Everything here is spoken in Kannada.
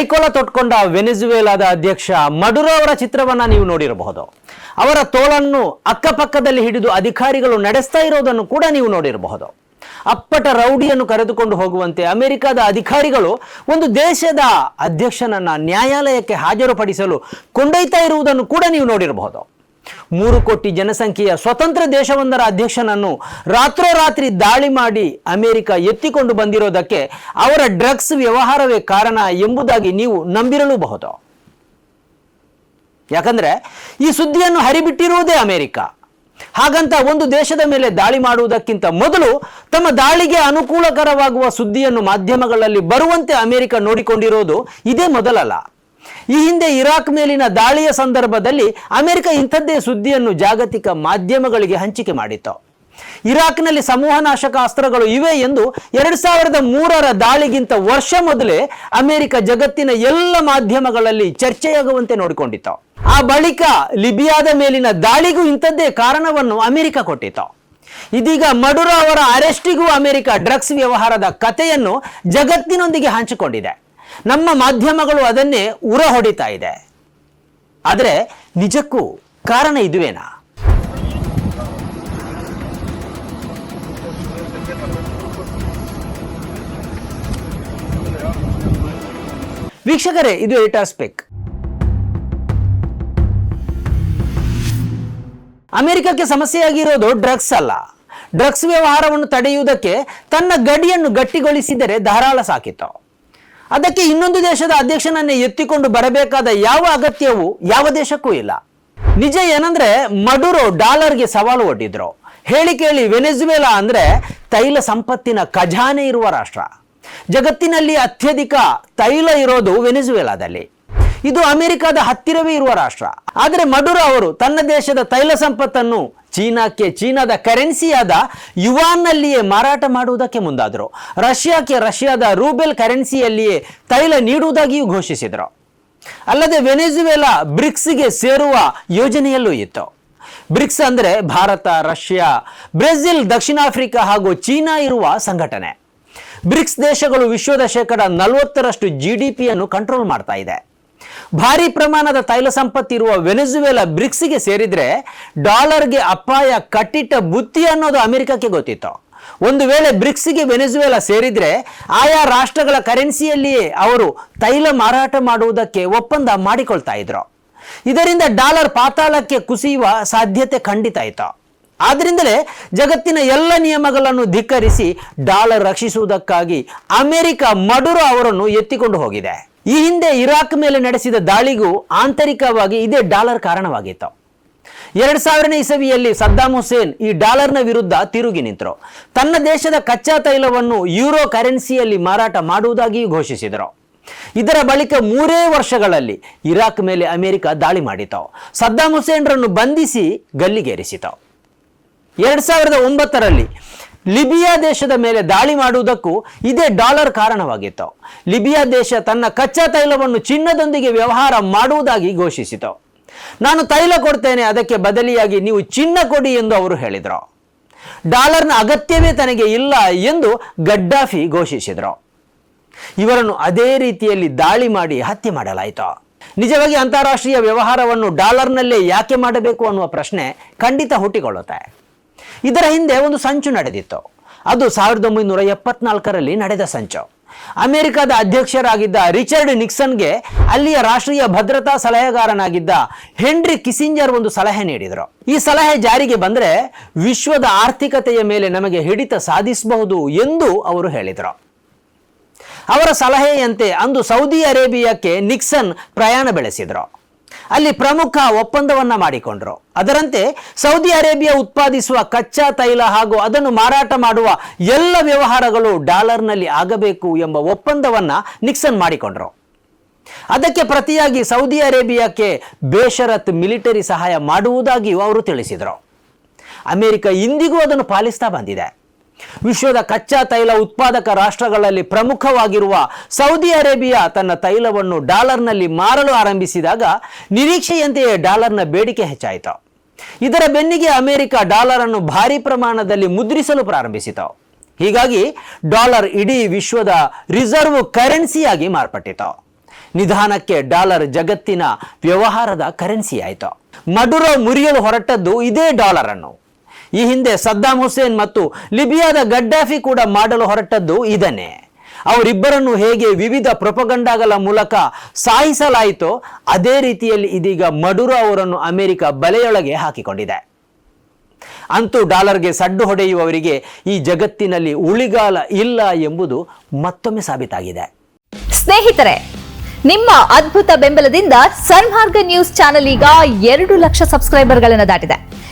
ಕೈಕೊಳ ತೊಟ್ಕೊಂಡ ವೆನೆಜುವೆಲಾದ ಅಧ್ಯಕ್ಷ ಮಡುರೋ ಅವರ ಚಿತ್ರವನ್ನ ನೀವು ನೋಡಿರಬಹುದು. ಅವರ ತೋಳನ್ನು ಅಕ್ಕಪಕ್ಕದಲ್ಲಿ ಹಿಡಿದು ಅಧಿಕಾರಿಗಳು ನಡೆಸ್ತಾ ಇರೋದನ್ನು ಕೂಡ ನೀವು ನೋಡಿರಬಹುದು. ಅಪ್ಪಟ ರೌಡಿಯನ್ನು ಕರೆದುಕೊಂಡು ಹೋಗುವಂತೆ ಅಮೆರಿಕದ ಅಧಿಕಾರಿಗಳು ಒಂದು ದೇಶದ ಅಧ್ಯಕ್ಷನನ್ನ ನ್ಯಾಯಾಲಯಕ್ಕೆ ಹಾಜರುಪಡಿಸಲು ಕೊಂಡೊಯ್ತಾ ಇರುವುದನ್ನು ಕೂಡ ನೀವು ನೋಡಿರಬಹುದು. ಮೂರು ಕೋಟಿ ಜನಸಂಖ್ಯೆಯ ಸ್ವತಂತ್ರ ದೇಶವೊಂದರ ಅಧ್ಯಕ್ಷನನ್ನು ರಾತ್ರೋರಾತ್ರಿ ದಾಳಿ ಮಾಡಿ ಅಮೆರಿಕ ಎತ್ತಿಕೊಂಡು ಬಂದಿರೋದಕ್ಕೆ ಅವರ ಡ್ರಗ್ಸ್ ವ್ಯವಹಾರವೇ ಕಾರಣ ಎಂಬುದಾಗಿ ನೀವು ನಂಬಿರಲೂಬಹುದು. ಯಾಕಂದ್ರೆ ಈ ಸುದ್ದಿಯನ್ನು ಹರಿಬಿಟ್ಟಿರುವುದೇ ಅಮೆರಿಕ. ಹಾಗಂತ ಒಂದು ದೇಶದ ಮೇಲೆ ದಾಳಿ ಮಾಡುವುದಕ್ಕಿಂತ ಮೊದಲು ತಮ್ಮ ದಾಳಿಗೆ ಅನುಕೂಲಕರವಾಗುವ ಸುದ್ದಿಯನ್ನು ಮಾಧ್ಯಮಗಳಲ್ಲಿ ಬರುವಂತೆ ಅಮೆರಿಕ ನೋಡಿಕೊಂಡಿರೋದು ಇದೇ ಮೊದಲಲ್ಲ. ಈ ಹಿಂದೆ ಇರಾಕ್ ಮೇಲಿನ ದಾಳಿಯ ಸಂದರ್ಭದಲ್ಲಿ ಅಮೆರಿಕ ಇಂಥದ್ದೇ ಸುದ್ದಿಯನ್ನು ಜಾಗತಿಕ ಮಾಧ್ಯಮಗಳಿಗೆ ಹಂಚಿಕೆ ಮಾಡಿತ್ತು. ಇರಾಕ್ನಲ್ಲಿ ಸಮೂಹನಾಶಕ ಅಸ್ತ್ರಗಳು ಇವೆ ಎಂದು ಎರಡ್ ಸಾವಿರದ ಮೂರರ ದಾಳಿಗಿಂತ ವರ್ಷ ಮೊದಲೇ ಅಮೆರಿಕ ಜಗತ್ತಿನ ಎಲ್ಲ ಮಾಧ್ಯಮಗಳಲ್ಲಿ ಚರ್ಚೆಯಾಗುವಂತೆ ನೋಡಿಕೊಂಡಿತ್ತು. ಆ ಬಳಿಕ ಲಿಬಿಯಾದ ಮೇಲಿನ ದಾಳಿಗೂ ಇಂಥದ್ದೇ ಕಾರಣವನ್ನು ಅಮೆರಿಕ ಕೊಟ್ಟಿತ್ತು. ಇದೀಗ ಮಡುರ ಅವರ ಅರೆಸ್ಟಿಗೂ ಅಮೆರಿಕ ಡ್ರಗ್ಸ್ ವ್ಯವಹಾರದ ಕಥೆಯನ್ನು ಜಗತ್ತಿನೊಂದಿಗೆ ಹಂಚಿಕೊಂಡಿದೆ. ನಮ್ಮ ಮಾಧ್ಯಮಗಳು ಅದನ್ನೇ ಉರ ಹೊಡಿತಾ ಇದೆ. ಆದರೆ ನಿಜಕ್ಕೂ ಕಾರಣ ಇದುವೇನಾ? ವೀಕ್ಷಕರೇ, ಇದು ಎಡಿಟರ್ ಸ್ಪೆಕ್ ಅಮೆರಿಕಕ್ಕೆ ಸಮಸ್ಯೆಯಾಗಿರೋದು ಡ್ರಗ್ಸ್ ಅಲ್ಲ. ಡ್ರಗ್ಸ್ ವ್ಯವಹಾರವನ್ನು ತಡೆಯುವುದಕ್ಕೆ ತನ್ನ ಗಡಿಯನ್ನು ಗಟ್ಟಿಗೊಳಿಸಿದರೆ ಧಾರಾಳ ಸಾಕಿತ್ತು. ಅದಕ್ಕೆ ಇನ್ನೊಂದು ದೇಶದ ಅಧ್ಯಕ್ಷನನ್ನೇ ಎತ್ತಿಕೊಂಡು ಬರಬೇಕಾದ ಯಾವ ಅಗತ್ಯವೂ ಯಾವ ದೇಶಕ್ಕೂ ಇಲ್ಲ. ನಿಜ ಏನಂದ್ರೆ ಮಡುರೋ ಡಾಲರ್ಗೆ ಸವಾಲು ಒಡ್ಡಿದ್ರು. ಹೇಳಿ ಕೇಳಿ ವೆನೆಜುವೆಲಾ ಅಂದ್ರೆ ತೈಲ ಸಂಪತ್ತಿನ ಖಜಾನೆ ಇರುವ ರಾಷ್ಟ್ರ. ಜಗತ್ತಿನಲ್ಲಿ ಅತ್ಯಧಿಕ ತೈಲ ಇರೋದು ವೆನೆಜುವೆಲಾದಲ್ಲಿ. ಇದು ಅಮೆರಿಕದ ಹತ್ತಿರವೇ ಇರುವ ರಾಷ್ಟ್ರ. ಆದರೆ ಮಡುರ ಅವರು ತನ್ನ ದೇಶದ ತೈಲ ಸಂಪತ್ತನ್ನು ಚೀನಾಕ್ಕೆ, ಚೀನಾದ ಕರೆನ್ಸಿಯಾದ ಯುವಾನ್ನಲ್ಲಿಯೇ ಮಾರಾಟ ಮಾಡುವುದಕ್ಕೆ ಮುಂದಾದರು. ರಷ್ಯಾಕ್ಕೆ ರಷ್ಯಾದ ರೂಬೆಲ್ ಕರೆನ್ಸಿಯಲ್ಲಿಯೇ ತೈಲ ನೀಡುವುದಾಗಿಯೂ ಘೋಷಿಸಿದರು. ಅಲ್ಲದೆ ವೆನೆಜುವೆಲಾ ಬ್ರಿಕ್ಸ್ಗೆ ಸೇರುವ ಯೋಜನೆಯಲ್ಲೂ ಇತ್ತು. ಬ್ರಿಕ್ಸ್ ಅಂದರೆ ಭಾರತ, ರಷ್ಯಾ, ಬ್ರೆಜಿಲ್, ದಕ್ಷಿಣ ಆಫ್ರಿಕಾ ಹಾಗೂ ಚೀನಾ ಇರುವ ಸಂಘಟನೆ. ಬ್ರಿಕ್ಸ್ ದೇಶಗಳು ವಿಶ್ವದ ಶೇಕಡ ನಲವತ್ತರಷ್ಟು ಜಿ ಡಿ ಪಿಯನ್ನು ಕಂಟ್ರೋಲ್ ಮಾಡ್ತಾ ಇದೆ. ಭಾರಿ ಪ್ರಮಾಣದ ತೈಲ ಸಂಪತ್ತಿರುವ ವೆನೆಜುವೆಲಾ ಬ್ರಿಕ್ಸ್ಗೆ ಸೇರಿದ್ರೆ ಡಾಲರ್ಗೆ ಅಪಾಯ ಕಟ್ಟಿಟ್ಟ ಬುತ್ತಿ ಅನ್ನೋದು ಅಮೆರಿಕಕ್ಕೆ ಗೊತ್ತಿತ್ತು. ಒಂದು ವೇಳೆ ಬ್ರಿಕ್ಸ್ಗೆ ವೆನೆಜುವೆಲಾ ಸೇರಿದ್ರೆ ಆಯಾ ರಾಷ್ಟ್ರಗಳ ಕರೆನ್ಸಿಯಲ್ಲಿಯೇ ಅವರು ತೈಲ ಮಾರಾಟ ಮಾಡುವುದಕ್ಕೆ ಒಪ್ಪಂದ ಮಾಡಿಕೊಳ್ತಾ ಇದ್ರು. ಇದರಿಂದ ಡಾಲರ್ ಪಾತಾಳಕ್ಕೆ ಕುಸಿಯುವ ಸಾಧ್ಯತೆ ಖಂಡಿತ ಇತ್ತು. ಆದ್ರಿಂದಲೇ ಜಗತ್ತಿನ ಎಲ್ಲ ನಿಯಮಗಳನ್ನು ಧಿಕ್ಕರಿಸಿ ಡಾಲರ್ ರಕ್ಷಿಸುವುದಕ್ಕಾಗಿ ಅಮೆರಿಕ ಮಡುರೋ ಅವರನ್ನು ಎತ್ತಿಕೊಂಡು ಹೋಗಿದೆ. ಈ ಹಿಂದೆ ಇರಾಕ್ ಮೇಲೆ ನಡೆಸಿದ ದಾಳಿಗೂ ಆಂತರಿಕವಾಗಿ ಇದೇ ಡಾಲರ್ ಕಾರಣವಾಗಿತ್ತು. ಎರಡ್ ಸಾವಿರನೇ ಇಸವಿಯಲ್ಲಿ ಸದ್ದಾಂ ಹುಸೇನ್ ಈ ಡಾಲರ್ನ ವಿರುದ್ಧ ತಿರುಗಿ ನಿಂತರು. ತನ್ನ ದೇಶದ ಕಚ್ಚಾ ತೈಲವನ್ನು ಯೂರೋ ಕರೆನ್ಸಿಯಲ್ಲಿ ಮಾರಾಟ ಮಾಡುವುದಾಗಿಯೂ ಘೋಷಿಸಿದರು. ಇದರ ಬಳಿಕ ಮೂರೇ ವರ್ಷಗಳಲ್ಲಿ ಇರಾಕ್ ಮೇಲೆ ಅಮೆರಿಕ ದಾಳಿ ಮಾಡಿತು. ಸದ್ದಾಂ ಹುಸೇನ್ರನ್ನು ಬಂಧಿಸಿ ಗಲ್ಲಿಗೇರಿಸಿತು. ಎರಡ್ ಸಾವಿರದ ಒಂಬತ್ತರಲ್ಲಿ ಲಿಬಿಯಾ ದೇಶದ ಮೇಲೆ ದಾಳಿ ಮಾಡುವುದಕ್ಕೂ ಇದೇ ಡಾಲರ್ ಕಾರಣವಾಗಿತ್ತು. ಲಿಬಿಯಾ ದೇಶ ತನ್ನ ಕಚ್ಚಾ ತೈಲವನ್ನು ಚಿನ್ನದೊಂದಿಗೆ ವ್ಯವಹಾರ ಮಾಡುವುದಾಗಿ ಘೋಷಿಸಿತು. ನಾನು ತೈಲ ಕೊಡ್ತೇನೆ, ಅದಕ್ಕೆ ಬದಲಿಯಾಗಿ ನೀವು ಚಿನ್ನ ಕೊಡಿ ಎಂದು ಅವರು ಹೇಳಿದರು. ಡಾಲರ್ನ ಅಗತ್ಯವೇ ತನಗೆ ಇಲ್ಲ ಎಂದು ಗಡ್ಡಾಫಿ ಘೋಷಿಸಿದರು. ಇವರನ್ನು ಅದೇ ರೀತಿಯಲ್ಲಿ ದಾಳಿ ಮಾಡಿ ಹತ್ಯೆ ಮಾಡಲಾಯಿತು. ನಿಜವಾಗಿ ಅಂತಾರಾಷ್ಟ್ರೀಯ ವ್ಯವಹಾರವನ್ನು ಡಾಲರ್ನಲ್ಲೇ ಯಾಕೆ ಮಾಡಬೇಕು ಅನ್ನುವ ಪ್ರಶ್ನೆ ಖಂಡಿತ ಹುಟ್ಟಿಕೊಳ್ಳುತ್ತೆ. ಇದರ ಹಿಂದೆ ಒಂದು ಸಂಚು ನಡೆದಿತ್ತು. ಅದು ಸಾವಿರದ ಒಂಬೈನೂರ ಎಪ್ಪತ್ನಾಲ್ಕರಲ್ಲಿ ನಡೆದ ಸಂಚು. ಅಮೆರಿಕದ ಅಧ್ಯಕ್ಷರಾಗಿದ್ದ ರಿಚರ್ಡ್ ನಿಕ್ಸನ್ಗೆ ಅಲ್ಲಿಯ ರಾಷ್ಟ್ರೀಯ ಭದ್ರತಾ ಸಲಹೆಗಾರನಾಗಿದ್ದ ಹೆನ್ರಿ ಕಿಸಿಂಜರ್ ಒಂದು ಸಲಹೆ ನೀಡಿದರು. ಈ ಸಲಹೆ ಜಾರಿಗೆ ಬಂದರೆ ವಿಶ್ವದ ಆರ್ಥಿಕತೆಯ ಮೇಲೆ ನಮಗೆ ಹಿಡಿತ ಸಾಧಿಸಬಹುದು ಎಂದು ಅವರು ಹೇಳಿದರು. ಅವರ ಸಲಹೆಯಂತೆ ಅಂದು ಸೌದಿ ಅರೇಬಿಯಾಕ್ಕೆ ನಿಕ್ಸನ್ ಪ್ರಯಾಣ ಬೆಳೆಸಿದರು. ಅಲ್ಲಿ ಪ್ರಮುಖ ಒಪ್ಪಂದವನ್ನ ಮಾಡಿಕೊಂಡರು. ಅದರಂತೆ ಸೌದಿ ಅರೇಬಿಯಾ ಉತ್ಪಾದಿಸುವ ಕಚ್ಚಾ ತೈಲ ಹಾಗೂ ಅದನ್ನು ಮಾರಾಟ ಮಾಡುವ ಎಲ್ಲ ವ್ಯವಹಾರಗಳು ಡಾಲರ್ನಲ್ಲಿ ಆಗಬೇಕು ಎಂಬ ಒಪ್ಪಂದವನ್ನ ನಿಕ್ಸನ್ ಮಾಡಿಕೊಂಡರು. ಅದಕ್ಕೆ ಪ್ರತಿಯಾಗಿ ಸೌದಿ ಅರೇಬಿಯಾಕ್ಕೆ ಬೇಷರತ್ ಮಿಲಿಟರಿ ಸಹಾಯ ಮಾಡುವುದಾಗಿಯೂ ಅವರು ತಿಳಿಸಿದರು. ಅಮೆರಿಕ ಇಂದಿಗೂ ಅದನ್ನು ಪಾಲಿಸ್ತಾ ಬಂದಿದೆ. ವಿಶ್ವದ ಕಚ್ಚಾ ತೈಲ ಉತ್ಪಾದಕ ರಾಷ್ಟ್ರಗಳಲ್ಲಿ ಪ್ರಮುಖವಾಗಿರುವ ಸೌದಿ ಅರೇಬಿಯಾ ತನ್ನ ತೈಲವನ್ನು ಡಾಲರ್ನಲ್ಲಿ ಮಾರಲು ಆರಂಭಿಸಿದಾಗ ನಿರೀಕ್ಷೆಯಂತೆಯೇ ಡಾಲರ್ನ ಬೇಡಿಕೆ ಹೆಚ್ಚಾಯಿತು. ಇದರ ಬೆನ್ನಿಗೆ ಅಮೆರಿಕ ಡಾಲರ್ ಅನ್ನು ಭಾರಿ ಪ್ರಮಾಣದಲ್ಲಿ ಮುದ್ರಿಸಲು ಪ್ರಾರಂಭಿಸಿತು. ಹೀಗಾಗಿ ಡಾಲರ್ ಇಡೀ ವಿಶ್ವದ ರಿಸರ್ವ್ ಕರೆನ್ಸಿಯಾಗಿ ಮಾರ್ಪಟ್ಟಿತು. ನಿಧಾನಕ್ಕೆ ಡಾಲರ್ ಜಗತ್ತಿನ ವ್ಯವಹಾರದ ಕರೆನ್ಸಿ ಆಯಿತು ಮಡುರೋ ಮುರಿಯಲು ಹೊರಟದ್ದು ಇದೇ ಡಾಲರ್ ಅನ್ನು ಈ ಹಿಂದೆ ಸದ್ದಾಂ ಹುಸೇನ್ ಮತ್ತು ಲಿಬಿಯಾದ ಗಡ್ಡಾಫಿ ಕೂಡ ಮಾಡಲು ಹೊರಟದ್ದು ಇದನ್ನೇ. ಅವರಿಬ್ಬರನ್ನು ಹೇಗೆ ವಿವಿಧ ಪ್ರೊಪಗಂಡಾಗಳ ಮೂಲಕ ಸಾಯಿಸಲಾಯಿತೋ ಅದೇ ರೀತಿಯಲ್ಲಿ ಇದೀಗ ಮಡುರೋ ಅವರನ್ನು ಅಮೆರಿಕ ಬಲೆಯೊಳಗೆ ಹಾಕಿಕೊಂಡಿದೆ. ಅಂತೂ ಡಾಲರ್ಗೆ ಸಡ್ಡು ಹೊಡೆಯುವವರಿಗೆ ಈ ಜಗತ್ತಿನಲ್ಲಿ ಉಳಿಗಾಲ ಇಲ್ಲ ಎಂಬುದು ಮತ್ತೊಮ್ಮೆ ಸಾಬೀತಾಗಿದೆ. ಸ್ನೇಹಿತರೆ, ನಿಮ್ಮ ಅದ್ಭುತ ಬೆಂಬಲದಿಂದ ಸನ್ಮಾರ್ಗ ನ್ಯೂಸ್ ಚಾನೆಲ್ ಈಗ ಎರಡು ಲಕ್ಷ ಸಬ್ಸ್ಕ್ರೈಬರ್ಗಳನ್ನು ದಾಟಿದೆ.